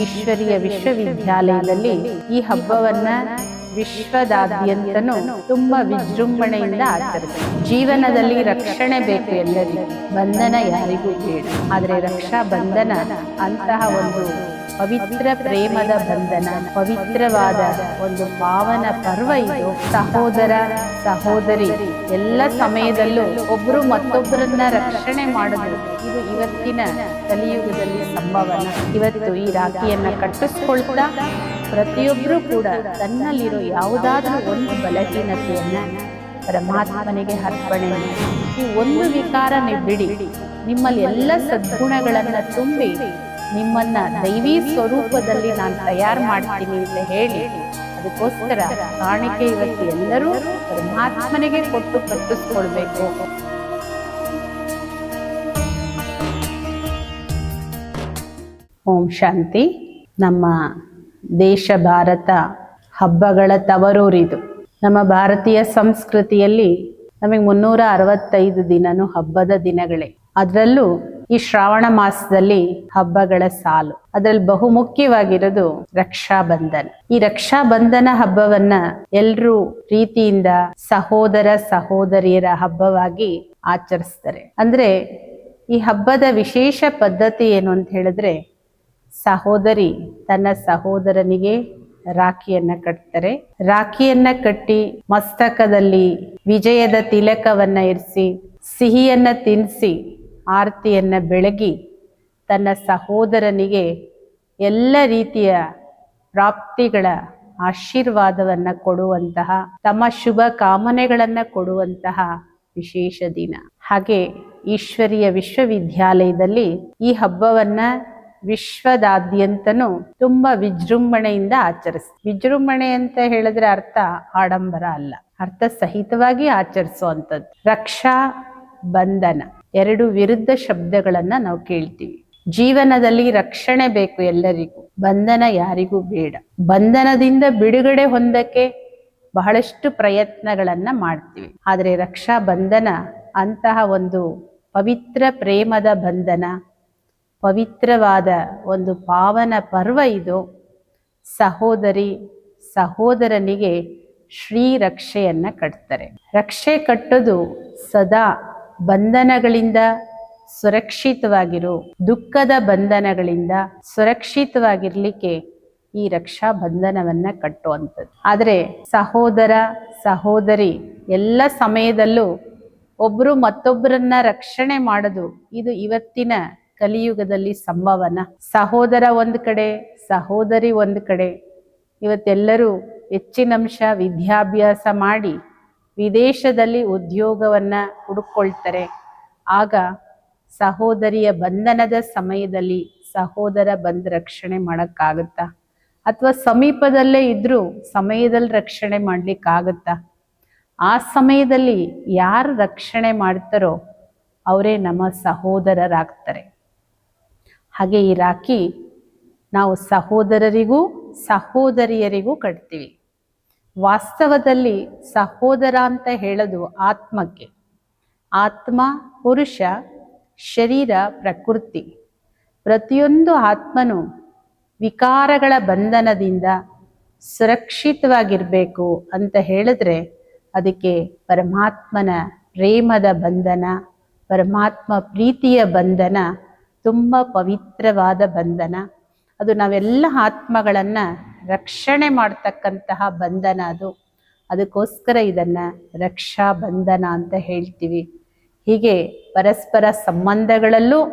ಈಶ್ವರೀಯ ವಿಶ್ವವಿದ್ಯಾಲಯದಲ್ಲಿ ಈ ಹಬ್ಬವನ್ನ ವಿಶ್ವದಾದ್ಯಂತನೂ ತುಂಬಾ ವಿಜೃಂಭಣೆಯಿಂದ ಆಚರಿಸ್ತಾರೆ ಜೀವನದಲ್ಲಿ ರಕ್ಷಣೆ ಬೇಕು ಎಲ್ಲರಿಗೂ, ಬಂಧನ ಯಾರಿಗೂ ಬೇಡ. ಆದ್ರೆ ರಕ್ಷಾ ಬಂಧನ ಅಂತಹ ಒಂದು ಪವಿತ್ರ ಪ್ರೇಮದ ಬಂಧನ, ಪವಿತ್ರವಾದ ಒಂದು ಪಾವನ ಪರ್ವ ಇದು. ಸಹೋದರ, ಸಹೋದರಿ, ಎಲ್ಲ ಸಮಯದಲ್ಲೂ ಒಬ್ರು ಮತ್ತೊಬ್ಬರನ್ನ ರಕ್ಷಣೆ ಮಾಡುದು ಇದು ಇವತ್ತಿನ ಕಲಿಯುಗದಲ್ಲಿ ಸಂಭವನ. ಇವತ್ತು ಈ ರಾಖಿಯನ್ನ ಕಟ್ಟಿಸ್ಕೊಳ್ತಾ ಪ್ರತಿಯೊಬ್ಬರೂ ಕೂಡ ತನ್ನಲ್ಲಿರೋ ಯಾವುದಾದ್ರೂ ಒಂದು ಬಲಹೀನತೆಯನ್ನ ಪರಮಾತ್ಮನಿಗೆ ಅರ್ಪಣೆ ಈ ಒಂದು ವಿಕಾರನೆ ಬಿಡಿ. ನಿಮ್ಮಲ್ಲಿ ಎಲ್ಲ ಸದ್ಗುಣಗಳನ್ನ ತುಂಬಿ ನಿಮ್ಮನ್ನ ದೈವಿ ಸ್ವರೂಪದಲ್ಲಿ ನಾನು ತಯಾರು ಮಾಡ್ತೀನಿ ಅಂತ ಹೇಳಿ, ಅದಕ್ಕೋಸ್ಕರ ಕಾಣಿಕೆ ಇವತ್ತು ಎಲ್ಲರೂ ಪರಮಾತ್ಮನಿಗೆ ಕೊಟ್ಟು ಕಟ್ಟಿಸ್ಕೊಳ್ಬೇಕು. ಓಂ ಶಾಂತಿ. ನಮ್ಮ ದೇಶ ಭಾರತ ಹಬ್ಬಗಳ ತವರೂರಿದು. ನಮ್ಮ ಭಾರತೀಯ ಸಂಸ್ಕೃತಿಯಲ್ಲಿ ನಮಗೆ ಮುನ್ನೂರ ಅರವತ್ತೈದು ದಿನನೂ ಹಬ್ಬದ ದಿನಗಳೇ. ಅದರಲ್ಲೂ ಈ ಶ್ರಾವಣ ಮಾಸದಲ್ಲಿ ಹಬ್ಬಗಳ ಸಾಲು. ಅದರಲ್ಲಿ ಬಹು ಮುಖ್ಯವಾಗಿರೋದು ರಕ್ಷಾ ಈ ರಕ್ಷಾ ಬಂಧನ ಹಬ್ಬವನ್ನ ಎಲ್ರೂ ಪ್ರೀತಿಯಿಂದ ಸಹೋದರ ಸಹೋದರಿಯರ ಹಬ್ಬವಾಗಿ ಆಚರಿಸ್ತಾರೆ. ಅಂದ್ರೆ ಈ ಹಬ್ಬದ ವಿಶೇಷ ಪದ್ಧತಿ ಏನು ಅಂತ ಹೇಳಿದ್ರೆ, ಸಹೋದರಿ ತನ್ನ ಸಹೋದರನಿಗೆ ರಾಖಿಯನ್ನ ಕಟ್ತಾರೆ. ರಾಖಿಯನ್ನ ಕಟ್ಟಿ ಮಸ್ತಕದಲ್ಲಿ ವಿಜಯದ ತಿಲಕವನ್ನ ಇರಿಸಿ, ಸಿಹಿಯನ್ನ ತಿನ್ನಿಸಿ ಆರತಿಯನ್ನ ಬೆಳಗಿ ತನ್ನ ಸಹೋದರನಿಗೆ ಎಲ್ಲ ರೀತಿಯ ಪ್ರಾಪ್ತಿಗಳ ಆಶೀರ್ವಾದವನ್ನ ಕೊಡುವಂತಹ, ತಮ್ಮ ಶುಭ ಕಾಮನೆಗಳನ್ನ ಕೊಡುವಂತಹ ವಿಶೇಷ ದಿನ. ಹಾಗೆ ಈಶ್ವರಿಯ ವಿಶ್ವವಿದ್ಯಾಲಯದಲ್ಲಿ ಈ ಹಬ್ಬವನ್ನ ವಿಶ್ವದಾದ್ಯಂತನೂ ತುಂಬಾ ವಿಜೃಂಭಣೆಯಿಂದ ಆಚರಿಸ್ತೀವಿ ವಿಜೃಂಭಣೆ ಅಂತ ಹೇಳಿದ್ರೆ ಅರ್ಥ ಆಡಂಬರ ಅಲ್ಲ. ಅರ್ಥ ಸಹಿತವಾಗಿ ಆಚರಿಸುವಂಥದ್ದು. ರಕ್ಷಾ ಬಂಧನ. ಎರಡು ವಿರುದ್ಧ ಶಬ್ದಗಳನ್ನ ನಾವು ಕೇಳ್ತೀವಿ. ಜೀವನದಲ್ಲಿ ರಕ್ಷಣೆ ಬೇಕು ಎಲ್ಲರಿಗೂ, ಬಂಧನ ಯಾರಿಗೂ ಬೇಡ. ಬಂಧನದಿಂದ ಬಿಡುಗಡೆ ಹೊಂದಕ್ಕೆ ಬಹಳಷ್ಟು ಪ್ರಯತ್ನಗಳನ್ನ ಮಾಡ್ತೀವಿ. ಆದರೆ ರಕ್ಷಾ ಬಂಧನ ಅಂತಹ ಒಂದು ಪವಿತ್ರ ಪ್ರೇಮದ ಬಂಧನ, ಪವಿತ್ರವಾದ ಒಂದು ಪಾವನ ಪರ್ವ ಇದು. ಸಹೋದರಿ ಸಹೋದರನಿಗೆ ಶ್ರೀ ರಕ್ಷೆಯನ್ನ ಕಟ್ತಾರೆ. ರಕ್ಷೆ ಕಟ್ಟೋದು ಸದಾ ಬಂಧನಗಳಿಂದ ಸುರಕ್ಷಿತವಾಗಿರು. ದುಃಖದ ಬಂಧನಗಳಿಂದ ಸುರಕ್ಷಿತವಾಗಿರ್ಲಿಕ್ಕೆ ಈ ರಕ್ಷಾ ಬಂಧನವನ್ನ ಕಟ್ಟುವಂಥದ್ದು. ಆದರೆ ಸಹೋದರ, ಸಹೋದರಿ ಎಲ್ಲ ಸಮಯದಲ್ಲೂ ಒಬ್ಬರು ಮತ್ತೊಬ್ಬರನ್ನ ರಕ್ಷಣೆ ಮಾಡೋದು ಇದು ಇವತ್ತಿನ ಕಲಿಯುಗದಲ್ಲಿ ಸಂಭವನ. ಸಹೋದರ ಒಂದು ಕಡೆ, ಸಹೋದರಿ ಒಂದು ಕಡೆ. ಇವತ್ತೆಲ್ಲರೂ ಹೆಚ್ಚಿನಂಶ ವಿದ್ಯಾಭ್ಯಾಸ ಮಾಡಿ ವಿದೇಶದಲ್ಲಿ ಉದ್ಯೋಗವನ್ನು ಹುಡುಕೊಳ್ತಾರೆ. ಆಗ ಸಹೋದರಿಯ ಬಂಧನದ ಸಮಯದಲ್ಲಿ ಸಹೋದರ ಬಂದು ರಕ್ಷಣೆ ಮಾಡೋಕ್ಕಾಗುತ್ತಾ? ಅಥವಾ ಸಮೀಪದಲ್ಲೇ ಇದ್ದರೂ ಸಮಯದಲ್ಲಿ ರಕ್ಷಣೆ ಮಾಡ್ಲಿಕ್ಕಾಗತ್ತಾ? ಆ ಸಮಯದಲ್ಲಿ ಯಾರು ರಕ್ಷಣೆ ಮಾಡ್ತಾರೋ ಅವರೇ ನಮ್ಮ ಸಹೋದರರಾಗ್ತಾರೆ. ಹಾಗೆ ಈ ರಾಖಿ ನಾವು ಸಹೋದರರಿಗೂ ಸಹೋದರಿಯರಿಗೂ ಕಟ್ತೀವಿ. ವಾಸ್ತವದಲ್ಲಿ ಸಹೋದರ ಅಂತ ಹೇಳೋದು ಆತ್ಮಕ್ಕೆ. ಆತ್ಮ, ಪುರುಷ, ಶರೀರ, ಪ್ರಕೃತಿ. ಪ್ರತಿಯೊಂದು ಆತ್ಮನು ವಿಕಾರಗಳ ಬಂಧನದಿಂದ ಸುರಕ್ಷಿತವಾಗಿರಬೇಕು ಅಂತ ಹೇಳಿದ್ರೆ ಅದಕ್ಕೆ ಪರಮಾತ್ಮನ ಪ್ರೇಮದ ಬಂಧನ, ಪರಮಾತ್ಮ ಪ್ರೀತಿಯ ಬಂಧನ, ತುಂಬ ಪವಿತ್ರವಾದ ಬಂಧನ. ಅದು ನಾವೆಲ್ಲ ಆತ್ಮಗಳನ್ನು ರಕ್ಷಣೆ ಮಾಡ್ತಕ್ಕಂತಹ ಬಂಧನ ಅದು. ಅದಕ್ಕೋಸ್ಕರ ಇದನ್ನ ರಕ್ಷಾ ಬಂಧನ ಅಂತ ಹೇಳ್ತೀವಿ. ಹೀಗೆ ಪರಸ್ಪರ ಸಂಬಂಧಗಳಲ್ಲೂ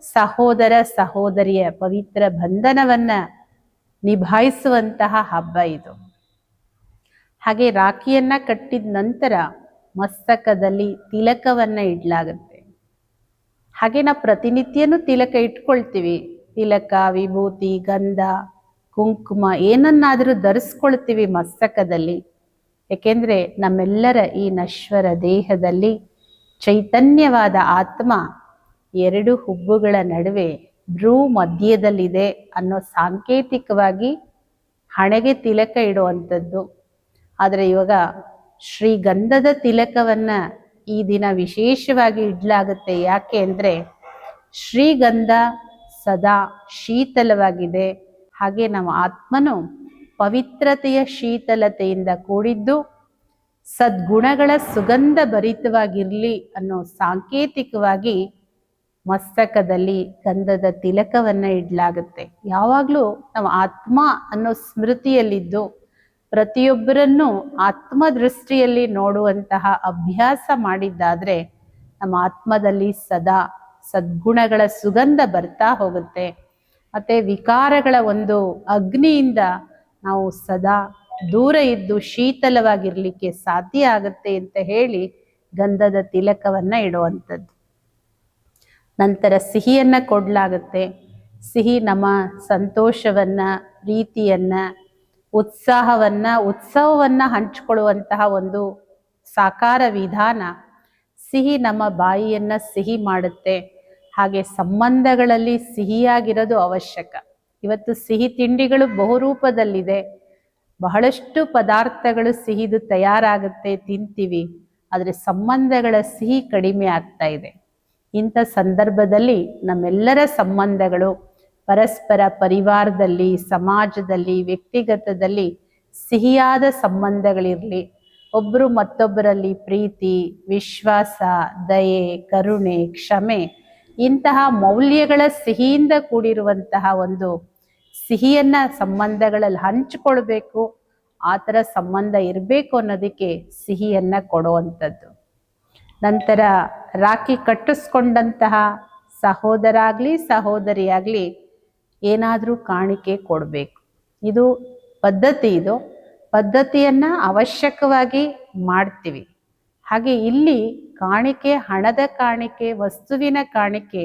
ಸಹೋದರ ಸಹೋದರಿಯ ಪವಿತ್ರ ಬಂಧನವನ್ನು ನಿಭಾಯಿಸುವಂತಹ ಹಬ್ಬ ಇದು. ಹಾಗೆ ರಾಖಿಯನ್ನು ಕಟ್ಟಿದ ನಂತರ ಮಸ್ತಕದಲ್ಲಿ ತಿಲಕವನ್ನು ಇಡಲಾಗುತ್ತೆ. ಹಾಗೆ ನಾವು ಪ್ರತಿನಿತ್ಯನೂ ತಿಲಕ ಇಟ್ಕೊಳ್ತೀವಿ. ತಿಲಕ, ವಿಭೂತಿ, ಗಂಧ, ಕುಂಕುಮ ಏನನ್ನಾದರೂ ಧರಿಸ್ಕೊಳ್ತೀವಿ ಮಸ್ತಕದಲ್ಲಿ. ಏಕೆಂದರೆ ನಮ್ಮೆಲ್ಲರ ಈ ನಶ್ವರ ದೇಹದಲ್ಲಿ ಚೈತನ್ಯವಾದ ಆತ್ಮ ಎರಡು ಹುಬ್ಬುಗಳ ನಡುವೆ ಭ್ರೂ ಮಧ್ಯದಲ್ಲಿದೆ ಅನ್ನೋ ಸಾಂಕೇತಿಕವಾಗಿ ಹಣೆಗೆ ತಿಲಕ ಇಡುವಂಥದ್ದು. ಆದರೆ ಇವಾಗ ಶ್ರೀಗಂಧದ ತಿಲಕವನ್ನ ಈ ದಿನ ವಿಶೇಷವಾಗಿ ಇಡಲಾಗುತ್ತೆ. ಯಾಕೆ ಅಂದರೆ ಶ್ರೀಗಂಧ ಸದಾ ಶೀತಲವಾಗಿದೆ. ಹಾಗೆ ನಮ್ಮ ಆತ್ಮನು ಪವಿತ್ರತೆಯ ಶೀತಲತೆಯಿಂದ ಕೂಡಿದ್ದು ಸದ್ಗುಣಗಳ ಸುಗಂಧ ಭರಿತವಾಗಿರಲಿ ಅನ್ನೋ ಸಾಂಕೇತಿಕವಾಗಿ ಮಸ್ತಕದಲ್ಲಿ ಗಂಧದ ತಿಲಕವನ್ನು ಇಡಲಾಗುತ್ತೆ. ಯಾವಾಗಲೂ ನಾವು ಆತ್ಮ ಅನ್ನೋ ಸ್ಮೃತಿಯಲ್ಲಿದ್ದು ಪ್ರತಿಯೊಬ್ಬರನ್ನು ಆತ್ಮದೃಷ್ಟಿಯಲ್ಲಿ ನೋಡುವಂತಹ ಅಭ್ಯಾಸ ಮಾಡಿದ್ದಾದರೆ ನಮ್ಮ ಆತ್ಮದಲ್ಲಿ ಸದಾ ಸದ್ಗುಣಗಳ ಸುಗಂಧ ಬರ್ತಾ ಹೋಗುತ್ತೆ. ಮತ್ತೆ ವಿಕಾರಗಳ ಒಂದು ಅಗ್ನಿಯಿಂದ ನಾವು ಸದಾ ದೂರ ಇದ್ದು ಶೀತಲವಾಗಿರ್ಲಿಕ್ಕೆ ಸಾಧ್ಯ ಆಗುತ್ತೆ ಅಂತ ಹೇಳಿ ಗಂಧದ ತಿಲಕವನ್ನ ಇಡುವಂಥದ್ದು. ನಂತರ ಸಿಹಿಯನ್ನ ಕೊಡಲಾಗುತ್ತೆ. ಸಿಹಿ ನಮ್ಮ ಸಂತೋಷವನ್ನ, ಪ್ರೀತಿಯನ್ನ, ಉತ್ಸಾಹವನ್ನ, ಉತ್ಸವವನ್ನ ಹಂಚಿಕೊಳ್ಳುವಂತಹ ಒಂದು ಸಾಕಾರ ವಿಧಾನ ಸಿಹಿ ನಮ್ಮ ಬಾಯಿಯನ್ನ ಸಿಹಿ ಮಾಡುತ್ತೆ. ಹಾಗೆ ಸಂಬಂಧಗಳಲ್ಲಿ ಸಿಹಿಯಾಗಿರೋದು ಅವಶ್ಯಕ. ಇವತ್ತು ಸಿಹಿ ತಿಂಡಿಗಳು ಬಹುರೂಪದಲ್ಲಿದೆ. ಬಹಳಷ್ಟು ಪದಾರ್ಥಗಳು ಸಿಹಿದು ತಯಾರಾಗುತ್ತೆ, ತಿಂತೀವಿ. ಆದರೆ ಸಂಬಂಧಗಳ ಸಿಹಿ ಕಡಿಮೆ ಆಗ್ತಾ ಇದೆ. ಇಂಥ ಸಂದರ್ಭದಲ್ಲಿ ನಮ್ಮೆಲ್ಲರ ಸಂಬಂಧಗಳು ಪರಸ್ಪರ ಪರಿವಾರದಲ್ಲಿ, ಸಮಾಜದಲ್ಲಿ, ವ್ಯಕ್ತಿಗತದಲ್ಲಿ ಸಿಹಿಯಾದ ಸಂಬಂಧಗಳಿರಲಿ. ಒಬ್ಬರು ಮತ್ತೊಬ್ಬರಲ್ಲಿ ಪ್ರೀತಿ, ವಿಶ್ವಾಸ, ದಯೆ, ಕರುಣೆ, ಕ್ಷಮೆ ಇಂತಹ ಮೌಲ್ಯಗಳ ಸಿಹಿಯಿಂದ ಕೂಡಿರುವಂತಹ ಒಂದು ಸಿಹಿಯನ್ನ ಸಂಬಂಧಗಳಲ್ಲಿ ಹಂಚಿಕೊಳ್ಬೇಕು, ಆ ಥರ ಸಂಬಂಧ ಇರಬೇಕು ಅನ್ನೋದಕ್ಕೆ ಸಿಹಿಯನ್ನ ಕೊಡುವಂಥದ್ದು. ನಂತರ ರಾಖಿ ಕಟ್ಟಿಸ್ಕೊಂಡಂತಹ ಸಹೋದರ ಆಗಲಿ ಸಹೋದರಿಯಾಗಲಿ ಏನಾದರೂ ಕಾಣಿಕೆ ಕೊಡಬೇಕು. ಇದು ಪದ್ಧತಿ ಇದು. ಪದ್ಧತಿಯನ್ನು ಅವಶ್ಯಕವಾಗಿ ಮಾಡ್ತೀವಿ. ಹಾಗೆ ಇಲ್ಲಿ ಕಾಣಿಕೆ, ಹಣದ ಕಾಣಿಕೆ, ವಸ್ತುವಿನ ಕಾಣಿಕೆ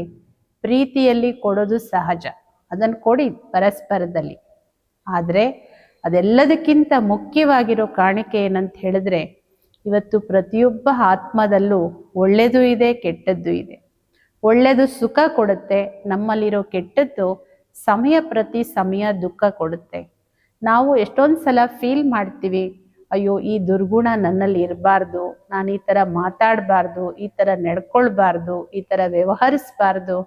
ಪ್ರೀತಿಯಲ್ಲಿ ಕೊಡೋದು ಸಹಜ. ಅದನ್ನು ಕೊಡಿ ಪರಸ್ಪರದಲ್ಲಿ. ಆದರೆ ಅದೆಲ್ಲದಕ್ಕಿಂತ ಮುಖ್ಯವಾಗಿರೋ ಕಾಣಿಕೆ ಏನಂತ ಹೇಳಿದ್ರೆ ಇವತ್ತು ಪ್ರತಿಯೊಬ್ಬ ಆತ್ಮದಲ್ಲೂ ಒಳ್ಳೆಯದು ಇದೆ, ಕೆಟ್ಟದ್ದು ಇದೆ. ಒಳ್ಳೆಯದು ಸುಖ ಕೊಡುತ್ತೆ, ನಮ್ಮಲ್ಲಿರೋ ಕೆಟ್ಟದ್ದು ಸಮಯ ಪ್ರತಿ ಸಮಯ ದುಃಖ ಕೊಡುತ್ತೆ. ನಾವು ಎಷ್ಟೊಂದು ಸಲ ಫೀಲ್ ಮಾಡ್ತೀವಿ, ಅಯ್ಯೋ, ಈ ದುರ್ಗುಣ ನನ್ನಲ್ಲಿ ಇರಬಾರ್ದು, ನಾನು ಈ ಥರ ಮಾತಾಡಬಾರ್ದು, ಈ ಥರ ನಡ್ಕೊಳ್ಬಾರ್ದು, ಈ ಥರ ವ್ಯವಹರಿಸಬಾರ್ದು.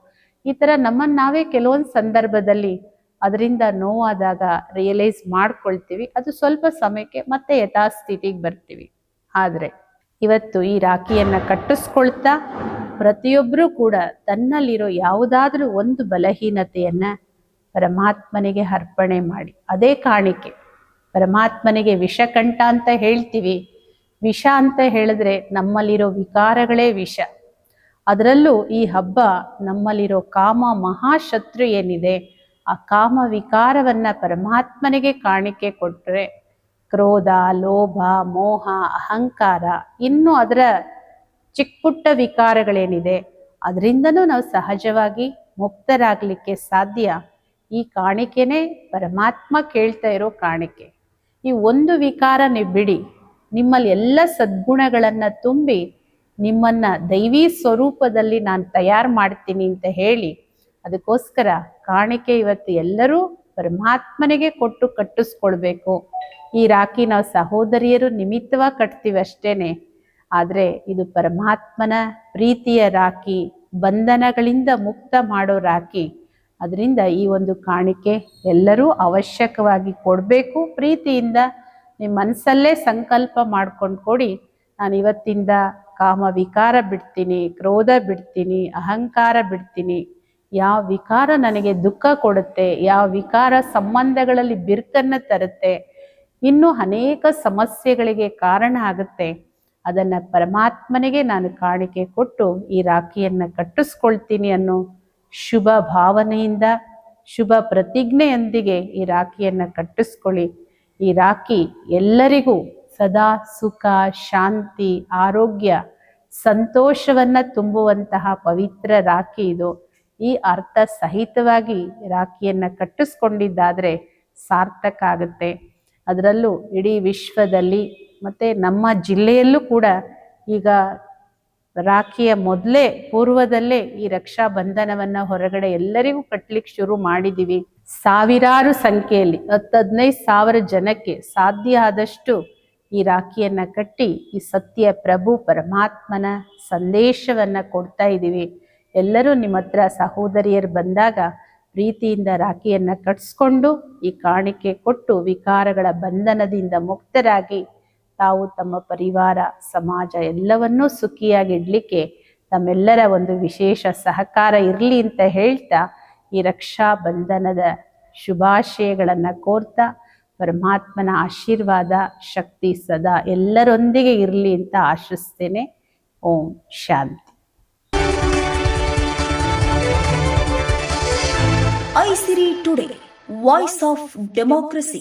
ಈ ಥರ ನಮ್ಮನ್ನು ನಾವೇ ಕೆಲವೊಂದು ಸಂದರ್ಭದಲ್ಲಿ ಅದರಿಂದ ನೋವಾದಾಗ ರಿಯಲೈಸ್ ಮಾಡ್ಕೊಳ್ತೀವಿ. ಅದು ಸ್ವಲ್ಪ ಸಮಯಕ್ಕೆ ಮತ್ತೆ ಯಥಾಸ್ಥಿತಿಗೆ ಬರ್ತೀವಿ. ಆದರೆ ಇವತ್ತು ಈ ರಾಖಿಯನ್ನು ಕಟ್ಟಿಸ್ಕೊಳ್ತಾ ಪ್ರತಿಯೊಬ್ಬರೂ ಕೂಡ ತನ್ನಲ್ಲಿರೋ ಯಾವುದಾದ್ರೂ ಒಂದು ಬಲಹೀನತೆಯನ್ನು ಪರಮಾತ್ಮನಿಗೆ ಅರ್ಪಣೆ ಮಾಡಿ. ಅದೇ ಕಾಣಿಕೆ. ಪರಮಾತ್ಮನಿಗೆ ವಿಷಕಂಠ ಅಂತ ಹೇಳ್ತೀವಿ. ವಿಷ ಅಂತ ಹೇಳಿದ್ರೆ ನಮ್ಮಲ್ಲಿರೋ ವಿಕಾರಗಳೇ ವಿಷ. ಅದರಲ್ಲೂ ಈ ಹಬ್ಬ ನಮ್ಮಲ್ಲಿರೋ ಕಾಮ ಮಹಾಶತ್ರು ಏನಿದೆ, ಆ ಕಾಮ ವಿಕಾರವನ್ನ ಪರಮಾತ್ಮನಿಗೆ ಕಾಣಿಕೆ ಕೊಟ್ಟರೆ ಕ್ರೋಧ, ಲೋಭ, ಮೋಹ, ಅಹಂಕಾರ ಇನ್ನು ಅದರ ಚಿಕ್ಕ ಪುಟ್ಟ ವಿಕಾರಗಳೇನಿದೆ, ಅದರಿಂದನೂ ನಾವು ಸಹಜವಾಗಿ ಮುಕ್ತರಾಗಲಿಕ್ಕೆ ಸಾಧ್ಯ. ಈ ಕಾಣಿಕೆನೇ ಪರಮಾತ್ಮ ಕೇಳ್ತಾ ಇರೋ ಕಾಣಿಕೆ. ಈ ಒಂದು ವಿಕಾರ ನೀವು ಬಿಡಿ, ನಿಮ್ಮಲ್ಲಿ ಎಲ್ಲ ಸದ್ಗುಣಗಳನ್ನು ತುಂಬಿ ನಿಮ್ಮನ್ನ ದೈವಿ ಸ್ವರೂಪದಲ್ಲಿ ನಾನು ತಯಾರು ಮಾಡ್ತೀನಿ ಅಂತ ಹೇಳಿ, ಅದಕ್ಕೋಸ್ಕರ ಕಾಣಿಕೆ ಇವತ್ತು ಎಲ್ಲರೂ ಪರಮಾತ್ಮನಿಗೆ ಕೊಟ್ಟು ಕಟ್ಟಿಸ್ಕೊಳ್ಬೇಕು. ಈ ರಾಖಿ ನಾವು ಸಹೋದರಿಯರು ನಿಮಿತ್ತವಾಗಿ ಕಟ್ತೀವಿ ಅಷ್ಟೇನೆ, ಆದರೆ ಇದು ಪರಮಾತ್ಮನ ಪ್ರೀತಿಯ ರಾಖಿ ಬಂಧನಗಳಿಂದ ಮುಕ್ತ ಮಾಡೋ ರಾಖಿ ಅದರಿಂದ ಈ ಒಂದು ಕಾಣಿಕೆ ಎಲ್ಲರೂ ಅವಶ್ಯಕವಾಗಿ ಕೊಡಬೇಕು. ಪ್ರೀತಿಯಿಂದ ನಿಮ್ಮ ಮನಸ್ಸಲ್ಲೇ ಸಂಕಲ್ಪ ಮಾಡ್ಕೊಂಡು ಕೊಡಿ. ನಾನು ಇವತ್ತಿಂದ ಕಾಮ ವಿಕಾರ ಬಿಡ್ತೀನಿ, ಕ್ರೋಧ ಬಿಡ್ತೀನಿ, ಅಹಂಕಾರ ಬಿಡ್ತೀನಿ. ಯಾವ ವಿಕಾರ ನನಗೆ ದುಃಖ ಕೊಡುತ್ತೆ, ಯಾವ ವಿಕಾರ ಸಂಬಂಧಗಳಲ್ಲಿ ಬಿರುಕನ್ನು ತರುತ್ತೆ, ಇನ್ನೂ ಅನೇಕ ಸಮಸ್ಯೆಗಳಿಗೆ ಕಾರಣ ಆಗುತ್ತೆ. ಅದನ್ನು ಪರಮಾತ್ಮನಿಗೆ ನಾನು ಕಾಣಿಕೆ ಕೊಟ್ಟು ಈ ರಾಖಿಯನ್ನು ಕಟ್ಟಿಸ್ಕೊಳ್ತೀನಿ ಅನ್ನೋ ಶುಭ ಭಾವನೆಯಿಂದ, ಶುಭ ಪ್ರತಿಜ್ಞೆಯೊಂದಿಗೆ ಈ ರಾಖಿಯನ್ನು ಕಟ್ಟಿಸ್ಕೊಳ್ಳಿ. ಈ ರಾಖಿ ಎಲ್ಲರಿಗೂ ಸದಾ ಸುಖ, ಶಾಂತಿ, ಆರೋಗ್ಯ, ಸಂತೋಷವನ್ನು ತುಂಬುವಂತಹ ಪವಿತ್ರ ರಾಖಿ ಇದು. ಈ ಅರ್ಥ ಸಹಿತವಾಗಿ ರಾಖಿಯನ್ನು ಕಟ್ಟಿಸ್ಕೊಂಡಿದ್ದಾದರೆ ಸಾರ್ಥಕ ಆಗುತ್ತೆ. ಅದರಲ್ಲೂ ಇಡೀ ವಿಶ್ವದಲ್ಲಿ ಮತ್ತು ನಮ್ಮ ಜಿಲ್ಲೆಯಲ್ಲೂ ಕೂಡ ಈಗ ರಾಖಿಯ ಮೊದಲೇ ಪೂರ್ವದಲ್ಲೇ ಈ ರಕ್ಷಾ ಬಂಧನವನ್ನ ಹೊರಗಡೆ ಎಲ್ಲರಿಗೂ ಕಟ್ಟಲಿಕ್ಕೆ ಶುರು ಮಾಡಿದೀವಿ. ಸಾವಿರಾರು ಸಂಖ್ಯೆಯಲ್ಲಿ, ಹತ್ತು ಹದಿನೈದು ಸಾವಿರ ಜನಕ್ಕೆ ಸಾಧ್ಯ ಆದಷ್ಟು ಈ ರಾಖಿಯನ್ನ ಕಟ್ಟಿ ಈ ಸತ್ಯ ಪ್ರಭು ಪರಮಾತ್ಮನ ಸಂದೇಶವನ್ನ ಕೊಡ್ತಾ ಇದ್ದೀವಿ ಎಲ್ಲರೂ ನಿಮ್ಮ ಹತ್ರ ಸಹೋದರಿಯರು ಬಂದಾಗ ಪ್ರೀತಿಯಿಂದ ರಾಖಿಯನ್ನ ಕಟ್ಸ್ಕೊಂಡು ಈ ಕಾಣಿಕೆ ಕೊಟ್ಟು ವಿಕಾರಗಳ ಬಂಧನದಿಂದ ಮುಕ್ತರಾಗಿ ತಾವು ತಮ್ಮ ಪರಿವಾರ, ಸಮಾಜ ಎಲ್ಲವನ್ನೂ ಸುಖಿಯಾಗಿಡ್ಲಿಕ್ಕೆ ತಮ್ಮೆಲ್ಲರ ಒಂದು ವಿಶೇಷ ಸಹಕಾರ ಇರಲಿ ಅಂತ ಹೇಳ್ತಾ ಈ ರಕ್ಷಾ ಬಂಧನದ ಶುಭಾಶಯಗಳನ್ನು ಕೋರ್ತಾ ಪರಮಾತ್ಮನ ಆಶೀರ್ವಾದ, ಶಕ್ತಿ ಸದಾ ಎಲ್ಲರೊಂದಿಗೆ ಇರಲಿ ಅಂತ ಆಶಿಸ್ತೇನೆ. ಓಂ ಶಾಂತಿ. Isiri today, voice of democracy.